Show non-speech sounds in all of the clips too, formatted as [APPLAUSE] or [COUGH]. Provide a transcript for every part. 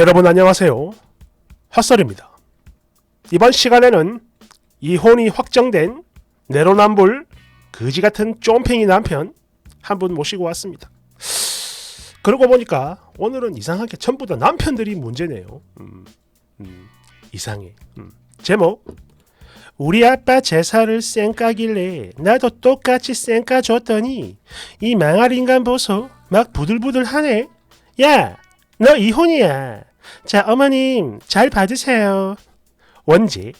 여러분 안녕하세요. 핫설입니다. 이번 시간에는 이혼이 확정된 내로남불 거지 같은 쫌팽이 남편 한 분 모시고 왔습니다. 그러고 보니까 오늘은 이상하게 전부 다 남편들이 문제네요. 음, 음, 이상해. 음. 제목 우리 아빠 제사를 쌩까길래 나도 똑같이 쌩까 줬더니 이 망할 인간 보소 막 부들부들하네. 야, 너 이혼이야. 자, 어머님 잘 받으세요. 원지,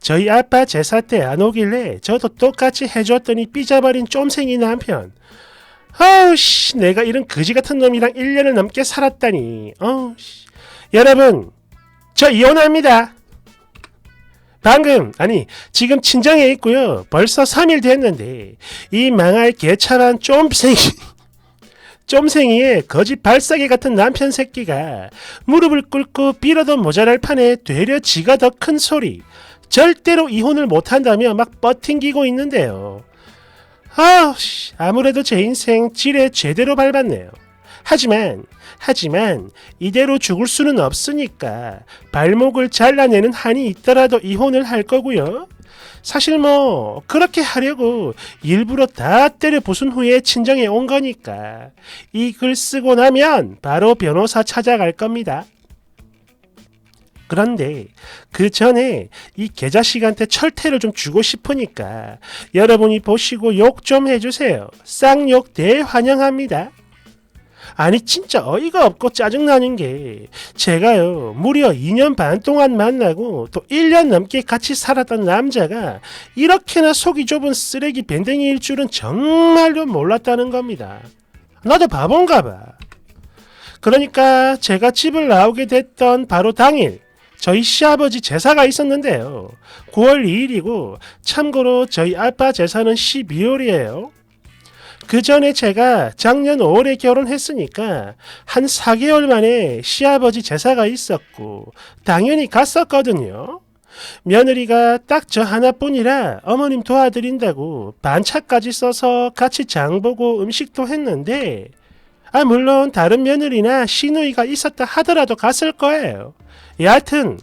저희 아빠 제사 때 안 오길래 저도 똑같이 해줬더니 삐져버린 쫌생이 남편. 아우씨, 내가 이런 거지 같은 놈이랑 1년을 넘게 살았다니. 어우씨. 여러분, 저 이혼합니다. 방금, 아니, 지금 친정에 있고요. 벌써 3일 됐는데, 이 망할 개차한 쫌생이, [LAUGHS] 쫌생이의 거지 발사기 같은 남편 새끼가 무릎을 꿇고 빌어도 모자랄 판에 되려 지가 더 큰 소리. 절대로 이혼을 못한다며 막 버팅기고 있는데요. 아우, 씨, 아무래도 제 인생 지뢰 제대로 밟았네요. 하지만, 하지만, 이대로 죽을 수는 없으니까, 발목을 잘라내는 한이 있더라도 이혼을 할 거고요. 사실 뭐, 그렇게 하려고 일부러 다 때려 부순 후에 친정에 온 거니까, 이 글 쓰고 나면 바로 변호사 찾아갈 겁니다. 그런데 그 전에 이 개자식한테 철퇴를 좀 주고 싶으니까 여러분이 보시고 욕 좀 해주세요. 쌍욕 대환영합니다. 아니 진짜 어이가 없고 짜증나는 게 제가요 무려 2년 반 동안 만나고 또 1년 넘게 같이 살았던 남자가 이렇게나 속이 좁은 쓰레기 밴댕이일 줄은 정말로 몰랐다는 겁니다. 나도 바본가 봐. 그러니까 제가 집을 나오게 됐던 바로 당일 저희 시아버지 제사가 있었는데요. 9월 2일이고 참고로 저희 아빠 제사는 12월이에요. 그 전에 제가 작년 5월에 결혼했으니까 한 4개월 만에 시아버지 제사가 있었고 당연히 갔었거든요. 며느리가 딱 저 하나뿐이라 어머님 도와드린다고 반차까지 써서 같이 장보고 음식도 했는데 아 물론 다른 며느리나 시누이가 있었다 하더라도 갔을 거예요. 여하튼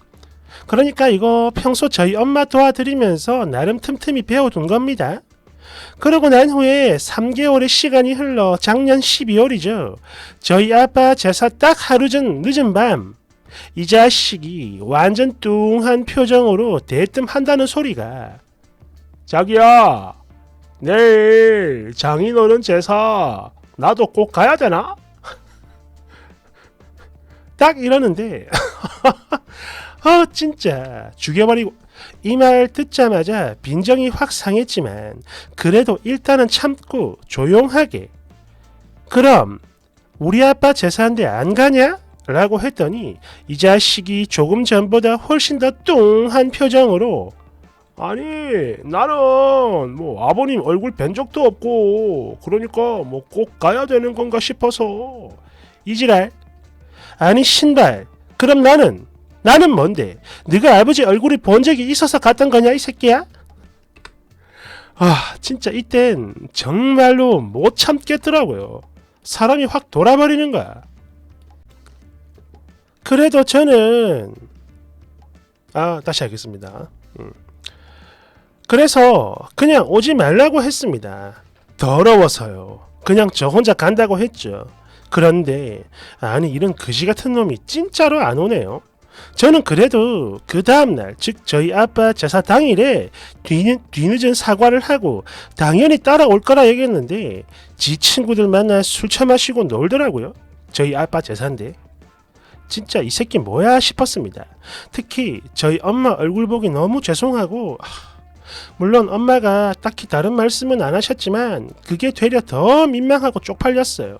그러니까 이거 평소 저희 엄마 도와드리면서 나름 틈틈이 배워둔 겁니다. 그러고 난 후에 3개월의 시간이 흘러 작년 12월이죠. 저희 아빠 제사 딱 하루 전 늦은 밤, 이 자식이 완전 뚱한 표정으로 대뜸 한다는 소리가 자기야, 내일 장인어른 제사 나도 꼭 가야 되나? [LAUGHS] 딱 이러는데 [LAUGHS] 아 진짜 죽여버리고 이 말 듣자마자 빈정이 확 상했지만 그래도 일단은 참고 조용하게. 그럼 우리 아빠 제사인데 안 가냐? 라고 했더니 이 자식이 조금 전보다 훨씬 더 뚱한 표정으로 아니 나는 뭐 아버님 얼굴 뵌 적도 없고 그러니까 뭐 꼭 가야 되는 건가 싶어서. 이지랄. 아니 신발. 그럼 나는 나는 뭔데? 네가 아버지 얼굴이 본 적이 있어서 갔던 거냐 이 새끼야? 아 진짜 이땐 정말로 못 참겠더라고요. 사람이 확 돌아버리는 거야. 그래도 저는 아 다시 하겠습니다. 음. 그래서 그냥 오지 말라고 했습니다. 더러워서요. 그냥 저 혼자 간다고 했죠. 그런데 아니 이런 거지 같은 놈이 진짜로 안 오네요. 저는 그래도 그 다음날 즉 저희 아빠 제사 당일에 뒤늦, 뒤늦은 사과를 하고 당연히 따라올 거라 얘기했는데 지 친구들 만나 술 처마시고 놀더라고요. 저희 아빠 제사인데 진짜 이 새끼 뭐야 싶었습니다. 특히 저희 엄마 얼굴 보기 너무 죄송하고 하, 물론 엄마가 딱히 다른 말씀은 안 하셨지만 그게 되려 더 민망하고 쪽팔렸어요.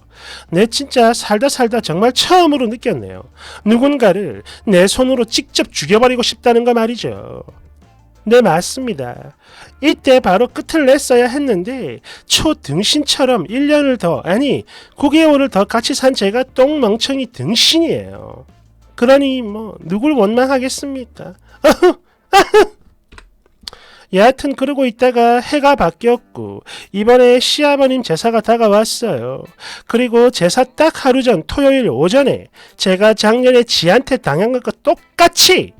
내 진짜 살다 살다 정말 처음으로 느꼈네요. 누군가를 내 손으로 직접 죽여버리고 싶다는 거 말이죠. 네, 맞습니다. 이때 바로 끝을 냈어야 했는데 초등신처럼 1년을 더 아니 9개월을 더 같이 산 제가 똥멍청이 등신이에요. 그러니 뭐 누굴 원망하겠습니까? [LAUGHS] 여하튼 그러고 있다가 해가 바뀌었고 이번에 시아버님 제사가 다가왔어요. 그리고 제사 딱 하루 전 토요일 오전에 제가 작년에 지한테 당한 것과 똑같이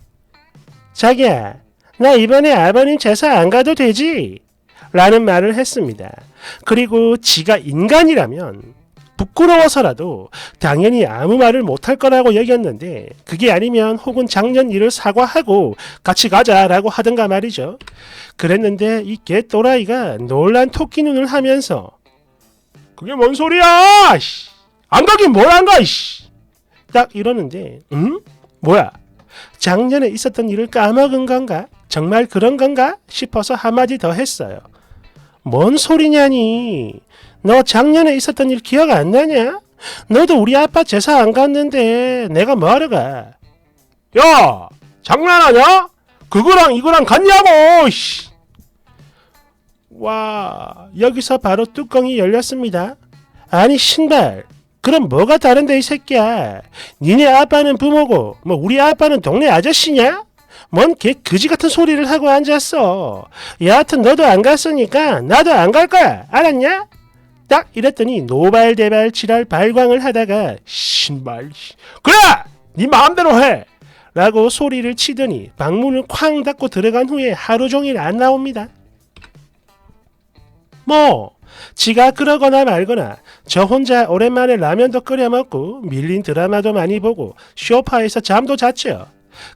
자기야 나 이번에 아버님 제사 안 가도 되지? 라는 말을 했습니다. 그리고 지가 인간이라면 부끄러워서라도 당연히 아무 말을 못할 거라고 여겼는데 그게 아니면 혹은 작년 일을 사과하고 같이 가자라고 하든가 말이죠. 그랬는데 이 개또라이가 놀란 토끼 눈을 하면서 그게 뭔 소리야! 씨. 안 가긴 뭘 안 가! 씨. 딱 이러는데 응? 뭐야? 작년에 있었던 일을 까먹은 건가? 정말 그런 건가? 싶어서 한마디 더 했어요. 뭔 소리냐니? 너 작년에 있었던 일 기억 안 나냐? 너도 우리 아빠 제사 안 갔는데 내가 뭐하러 가? 야! 장난하냐? 그거랑 이거랑 같냐고! 씨. 와, 여기서 바로 뚜껑이 열렸습니다. 아니, 신발. 그럼 뭐가 다른데 이 새끼야? 니네 아빠는 부모고, 뭐 우리 아빠는 동네 아저씨냐? 뭔 개 그지 같은 소리를 하고 앉았어. 여하튼 너도 안 갔으니까 나도 안 갈 거야. 알았냐? 딱 이랬더니 노발대발 지랄 발광을 하다가 신발 씨. 그래! 네 마음대로 해! 라고 소리를 치더니 방문을 쾅 닫고 들어간 후에 하루 종일 안 나옵니다. 뭐 지가 그러거나 말거나 저 혼자 오랜만에 라면도 끓여 먹고 밀린 드라마도 많이 보고 쇼파에서 잠도 잤죠.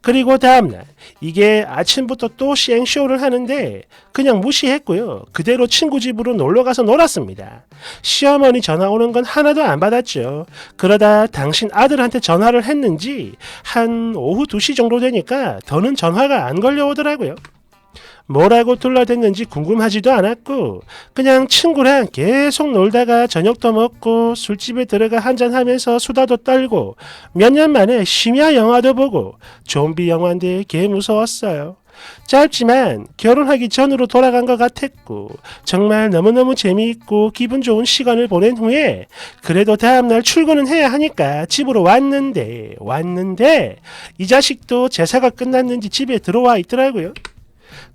그리고 다음날 이게 아침부터 또 시행쇼를 하는데 그냥 무시했고요. 그대로 친구 집으로 놀러가서 놀았습니다. 시어머니 전화 오는 건 하나도 안 받았죠. 그러다 당신 아들한테 전화를 했는지 한 오후 2시 정도 되니까 더는 전화가 안 걸려오더라고요. 뭐라고 둘러댔는지 궁금하지도 않았고 그냥 친구랑 계속 놀다가 저녁도 먹고 술집에 들어가 한잔하면서 수다도 떨고 몇 년 만에 심야 영화도 보고 좀비 영화인데 개 무서웠어요. 짧지만 결혼하기 전으로 돌아간 것 같았고 정말 너무너무 재미있고 기분 좋은 시간을 보낸 후에 그래도 다음날 출근은 해야 하니까 집으로 왔는데 왔는데 이 자식도 제사가 끝났는지 집에 들어와 있더라고요.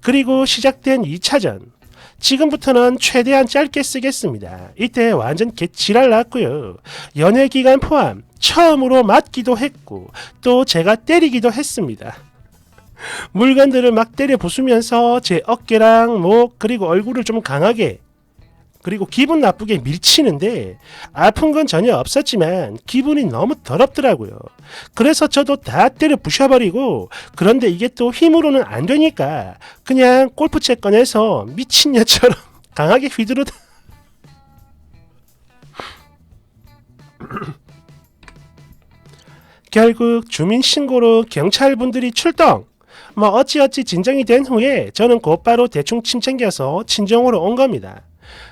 그리고 시작된 2차전. 지금부터는 최대한 짧게 쓰겠습니다. 이때 완전 개지랄 났고요. 연애 기간 포함 처음으로 맞기도 했고 또 제가 때리기도 했습니다. 물건들을 막 때려 부수면서 제 어깨랑 목 그리고 얼굴을 좀 강하게 그리고 기분 나쁘게 밀치는데 아픈 건 전혀 없었지만 기분이 너무 더럽더라고요. 그래서 저도 다 때려 부셔버리고 그런데 이게 또 힘으로는 안 되니까 그냥 골프채 꺼내서 미친년처럼 [LAUGHS] 강하게 휘두르다 [LAUGHS] 결국 주민신고로 경찰분들이 출동 뭐 어찌어찌 진정이 된 후에 저는 곧바로 대충 침 챙겨서 친정으로 온 겁니다.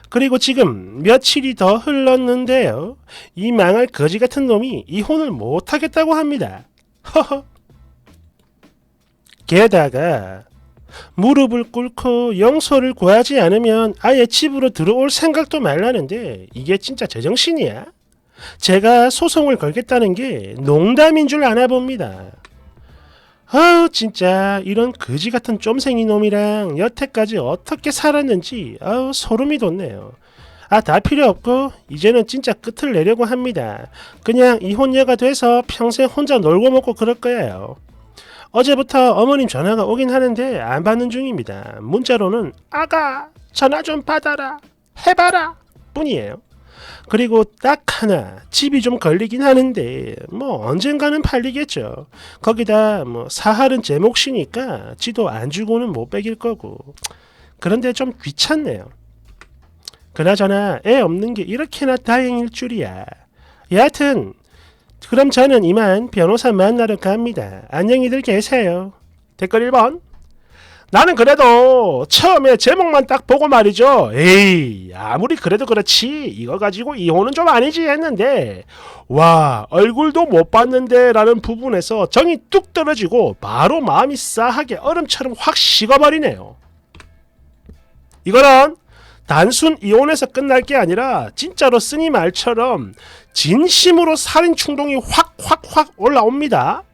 그리고 지금 며칠이 더 흘렀는데요. 이 망할 거지 같은 놈이 이혼을 못하겠다고 합니다. 허허. 게다가 무릎을 꿇고 용서를 구하지 않으면 아예 집으로 들어올 생각도 말라는데 이게 진짜 제정신이야? 제가 소송을 걸겠다는 게 농담인 줄 아나 봅니다. 아우 진짜 이런 거지 같은 쫌생이 놈이랑 여태까지 어떻게 살았는지 아우 소름이 돋네요. 아 다 필요 없고 이제는 진짜 끝을 내려고 합니다. 그냥 이혼녀가 돼서 평생 혼자 놀고 먹고 그럴 거예요. 어제부터 어머님 전화가 오긴 하는데 안 받는 중입니다. 문자로는 아가 전화 좀 받아라 해봐라 뿐이에요. 그리고 딱 하나 집이 좀 걸리긴 하는데 뭐 언젠가는 팔리겠죠. 거기다 뭐 사할은 제 몫이니까 지도 안 주고는 못 빼길 거고. 그런데 좀 귀찮네요. 그나저나 애 없는 게 이렇게나 다행일 줄이야. 여하튼 그럼 저는 이만 변호사 만나러 갑니다. 안녕히들 계세요. 댓글 1번 나는 그래도 처음에 제목만 딱 보고 말이죠. 에이, 아무리 그래도 그렇지. 이거 가지고 이혼은 좀 아니지 했는데, 와, 얼굴도 못 봤는데 라는 부분에서 정이 뚝 떨어지고 바로 마음이 싸하게 얼음처럼 확 식어버리네요. 이거는 단순 이혼에서 끝날 게 아니라 진짜로 쓰니 말처럼 진심으로 살인 충동이 확 확 확 올라옵니다.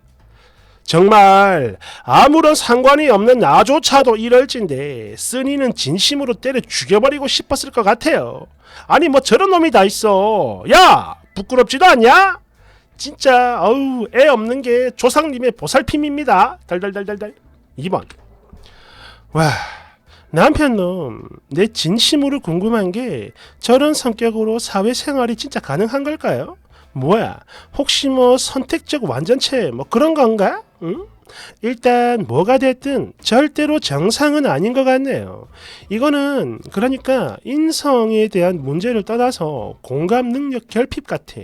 정말 아무런 상관이 없는 나조차도 이럴진데 쓰니는 진심으로 때려 죽여버리고 싶었을 것 같아요. 아니 뭐 저런 놈이 다 있어. 야 부끄럽지도 않냐? 진짜 어우 애 없는 게 조상님의 보살핌입니다. 달달달달달. 2번. 와 남편놈 내 진심으로 궁금한 게 저런 성격으로 사회생활이 진짜 가능한 걸까요? 뭐야 혹시 뭐 선택적 완전체 뭐 그런 건가? 응? 일단 뭐가 됐든 절대로 정상은 아닌 것 같네요. 이거는 그러니까 인성에 대한 문제를 떠나서 공감 능력 결핍 같아.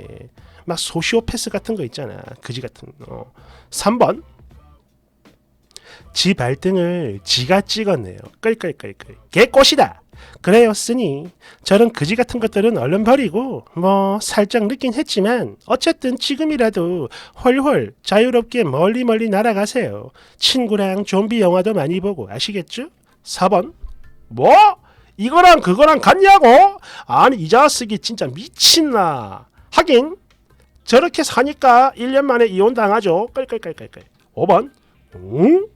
막 소시오패스 같은 거 있잖아. 그지 같은. 어. 3번. 지 발등을 지가 찍었네요. 끌끌끌끌. 개꽃이다. 그래요, 쓰니. 저런 그지 같은 것들은 얼른 버리고, 뭐, 살짝 늦긴 했지만, 어쨌든 지금이라도 헐헐 자유롭게 멀리 멀리 날아가세요. 친구랑 좀비 영화도 많이 보고, 아시겠죠? 4번. 뭐? 이거랑 그거랑 같냐고? 아니, 이 자식이 진짜 미친나. 하긴, 저렇게 사니까 1년 만에 이혼 당하죠. 끌끌끌끌끌. 5번. 응?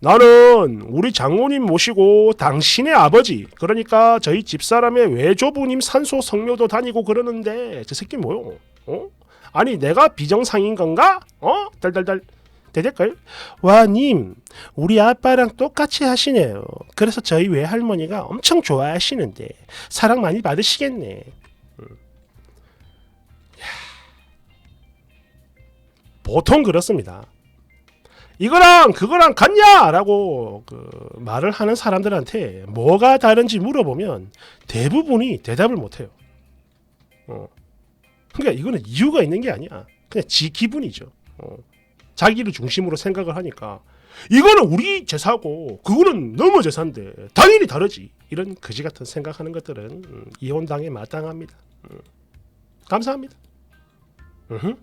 나는 우리 장모님 모시고 당신의 아버지 그러니까 저희 집사람의 외조부님 산소 성묘도 다니고 그러는데 저 새끼 뭐요? 어? 아니 내가 비정상인 건가? 어? 달달달 대댓글 와님 우리 아빠랑 똑같이 하시네요 그래서 저희 외할머니가 엄청 좋아하시는데 사랑 많이 받으시겠네 음. 야. 보통 그렇습니다 이거랑 그거랑 같냐라고 그 말을 하는 사람들한테 뭐가 다른지 물어보면 대부분이 대답을 못해요. 어. 그러니까 이거는 이유가 있는 게 아니야. 그냥 지 기분이죠. 어. 자기를 중심으로 생각을 하니까 이거는 우리 제사고 그거는 너무 제사인데 당연히 다르지. 이런 거지 같은 생각하는 것들은 음, 이혼당에 마땅합니다. 음. 감사합니다. 으흠.